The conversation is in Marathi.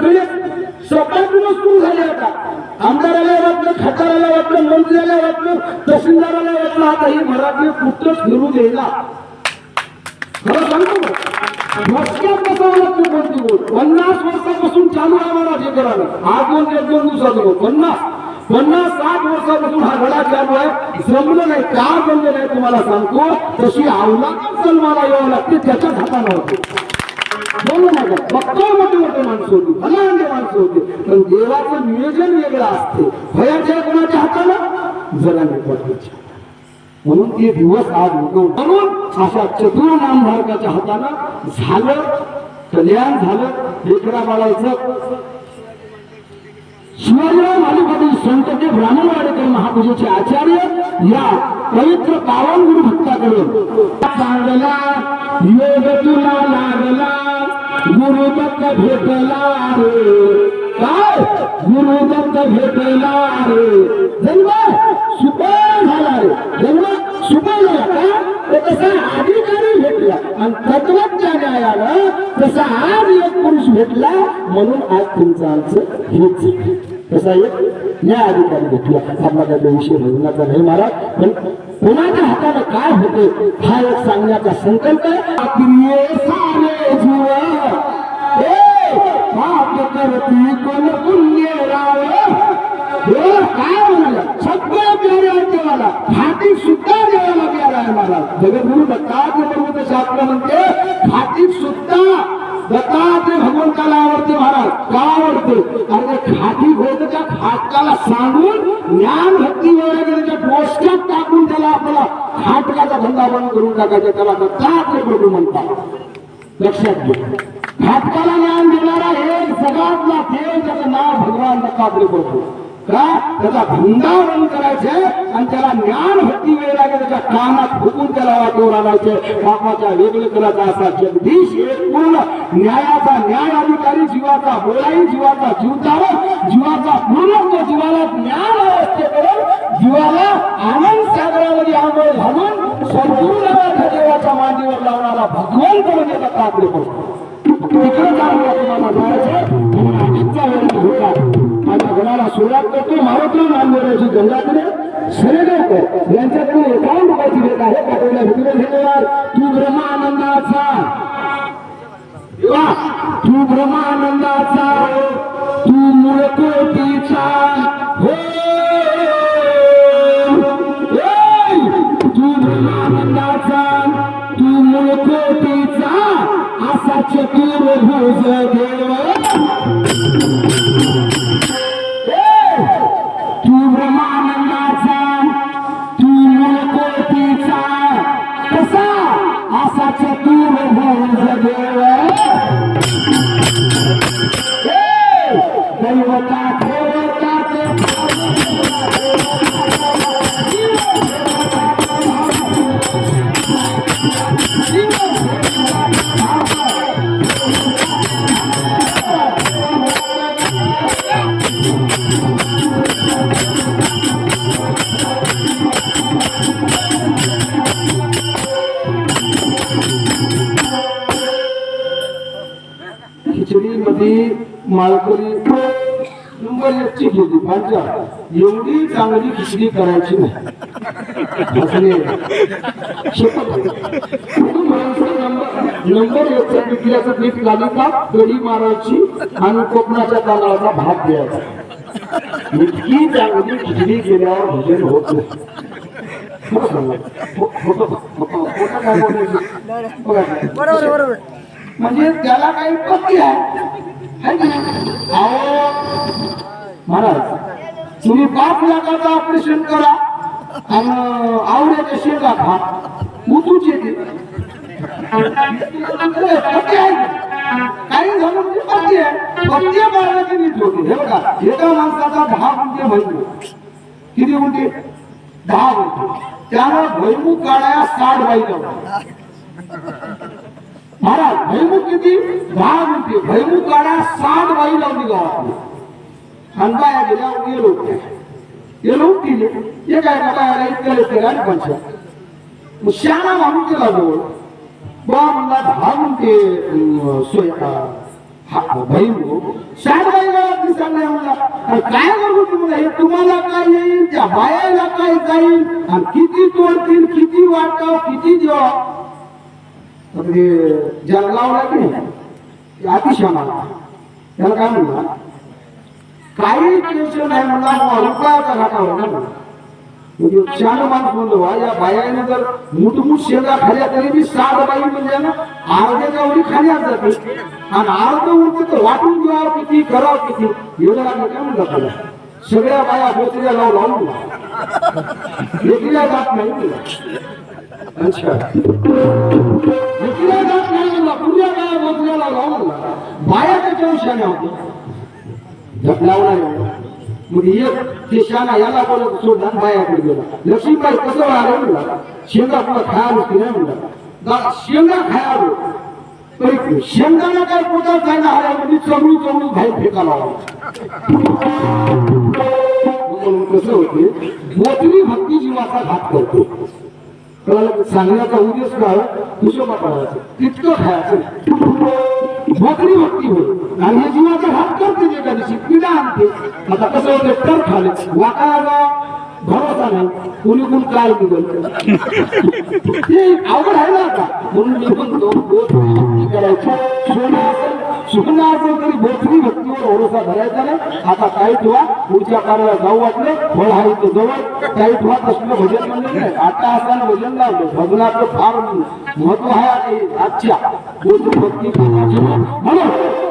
म्हणजे सगळे स्वतःतूनच सुरू झाले आता. आमदाराला वाटलं खासदाराला वाटलं मंत्र्याला वाटलं तहसीलदाराला वाटलं आता ही मराठी कुठंच फिरू द्यायला खरं सांगतो मस्क्यात बसावं लागतं कोणती गोष्ट पन्नास वर्षापासून चालू आहे मला हे करायला. आज दोन एक दोन दिवसाचं पन्नास पन्नास साठ वर्षापासून हा लढा चालू आहे. जमलं नाही का जमलं नाही तुम्हाला सांगतो. तशी अवलाद मला यावं लागते त्याच्याच हाताला होते. बोलू नका बघतो मोठे मोठे माणसं होती भलांडे माणसं होती पण देवाचं नियोजन वेगळं असते. भयाच्या कोणाच्या हाताला जरा नाही म्हणून ते दिवस आज उगवून म्हणून अशा चतुर नामधारकाच्या हातानं झालं कल्याण झालं लेकरा बाळायचं शिवाजीराव मालिकातील संत ते ब्राह्मणवाडेकर महापूजेचे आचार्य या पवित्र पावन गुरु भक्ताकडून चांगला योग तुला लागला गुरु दत्त भेटला रे. काय? गुरु दत्त भेटला रे. जन्म? सुपर झाला रे. जन्म? सुपर झाला का? तर तसा अधिकारी भेटला. आणि तत्वज्ञान आलं तसा आज एक पुरुष भेटला म्हणून आज तुमचा आमचं हेच तसा एक न्याय अधिकारी भेटला. आपला त्याचा विषय बोलण्याचा नाही महाराज पण कोणाच्या हाताने काय होते हा एक सांगण्याचा संकल्प आहे. सारे पाप करती कोण पुण्य राव? हे काय म्हणाला? सगळं प्यारे देवाला. सुद्धा देवाला प्यारा आहे मला. जगद्गुरु दत्तात्रय प्रभूचं शास्त्र म्हणते खाटीक सुद्धा दत्तात्रय भगवंताला आवडते महाराज. का आवडते? अरे ते खाटीक त्या खाटकाला सांगून ज्ञान भक्ती वगैरे त्याच्या डोसक्यात टाकून त्याला आपला खाटकाचा करून टाकायचं त्याला दत्तात्रय प्रभू म्हणतात. लक्षात घ्या. घातकाला ज्ञान देणारा एक जगातला देव त्याचं नाव भगवान दत्तात्रय प्रभू का? त्याचा धंदा करायचे आणि त्याला ज्ञान भक्ती वेळ लागेल त्याच्या कानात फुकून त्याला वाटेवर आणायचे. बापाच्या वेगळं करायचा असा जगदीश एक पूर्ण न्यायाचा न्याय अधिकारी जीवाचा बोलाई जीवाचा जीवतावर जीवाचा पूर्ण तो जीवाला ज्ञान अवस्थेकडून जीवाला आनंद सागरामध्ये आंघोळ घालून संपूर्ण देवाच्या मांडीवर लावणारा भगवंत म्हणजे दत्तात्रय प्रभू तिकडे जाऊन तुम्हाला जायचं. म्हणून आजचा वेळ होता माझ्या घराला सुरुवात करतो. एकावन्न रुपयाची भेट आहे. पाठवल्या भेटीला धन्यवाद. तू ब्रह्मानंदाचा. तू ब्रह्मानंदाचा. तू मूळ कोटीचा हो. असा चतुर्भुज देव तू ब्रह्मानंदाचा तू मूळ कसा असा देव दैवता देवता माळकरी नंबर एकची घेतली पांचा एवढी चांगली खिचडी करायची नाही. नंबर नंबर एकच्या पिकल्याचं पीठ लालिता कढी मारायची आणि कोकणाच्या तांदळाचा भात द्यायचा इतकी चांगली खिचडी केल्यावर भजन होत नाही का? म्हणजे त्याला काही पत्ती आहे की महाराज तुम्ही पाच लाखाचं ऑपरेशन करा आणि आवड्याचे शेंगा खा. मुतूच येते काही झालं म्हणजे पत्ते आहे. पत्ती नीट होते. हे बघा एका माणसाचा दहा गुंठे भैमूक किती गुंठे? दहा गुंठे. त्यानं भैमूक काढाया साठ बाई महाराज भैमुख किती दहा मिनिटे भैमुख काढा सात बाई लावली गावात आणि बाया गेल्या गेलो. गेलो तिने हे काय का बायाला इतकं येते आणि पंचायत मग शहाणा माणूस केला जवळ बा म्हणला दहा मिनिटे अं, काय करू तुम्हाला? हे तुम्हाला काय येईल? त्या बायाला काय जाईल? आणि किती तोडतील किती वाटताव किती जेव्हा म्हणजे ज्याला लावला की नाही? ते अतिशय मला त्याला काय म्हणला काही टेन्शन नाही म्हणला रुपयाचा घाटा होणार ना म्हणजे शान माणूस म्हणलो वा या बायाने जर मुठमुठ शेंगा खाल्या तरी मी साध बाई म्हणजे ना अर्ध्याच्या वरी खाली जाते. आणि अर्ध उरत तर वाटून घ्यावं किती करावं किती. एवढं लागलं काय म्हणलं त्याला सगळ्या बाया बोचऱ्या लावून लावून एकल्या जात नाही तुला अच्छा. एकल्या जात नाही म्हणला पुऱ्या बाया लावून म्हणला. बाया त्याच्या शाण्या होत्या लावला मग एक ते शाना याला बोलत सोडला बायाकडे गेला. लक्ष्मीबाई कसं वाढलं म्हणला शेंगा तुला खायला नसते नाही म्हणला. शेंगा खायला तरी शेंगाला काय पोटात जायला हव्या म्हणजे चमडू चमडू बाहेर फेकायला हवा कसं होते मोठली भक्ती जीवाचा घात करतो. कळालं? सांगण्याचा उद्देश काय हिशोबा करायचं तितकं खायचं भोकरी भक्ती होईल आणि हे जीवाचा हात करते जे कधी पिढा आणते आता कसं होतं तर खाले वाकायला भरोसा नाही कोणी कोण काय निघल ते अवघड आहे ना आता म्हणून मी म्हणतो भोकरी भक्ती करायची सोनं असेल असेल तरी भोकरी भक्तीवर भरोसा धरायचा नाही. आता काही ठेवा पुढच्या कार्याला जाऊ वाटले फळ आहे तो जवळ. काही ठेवा तसलं भजन म्हणलं नाही. आता असताना भजन लावलं. भजनाचं फार महत्त्व आहे आजच्या. भक्ती म्हणून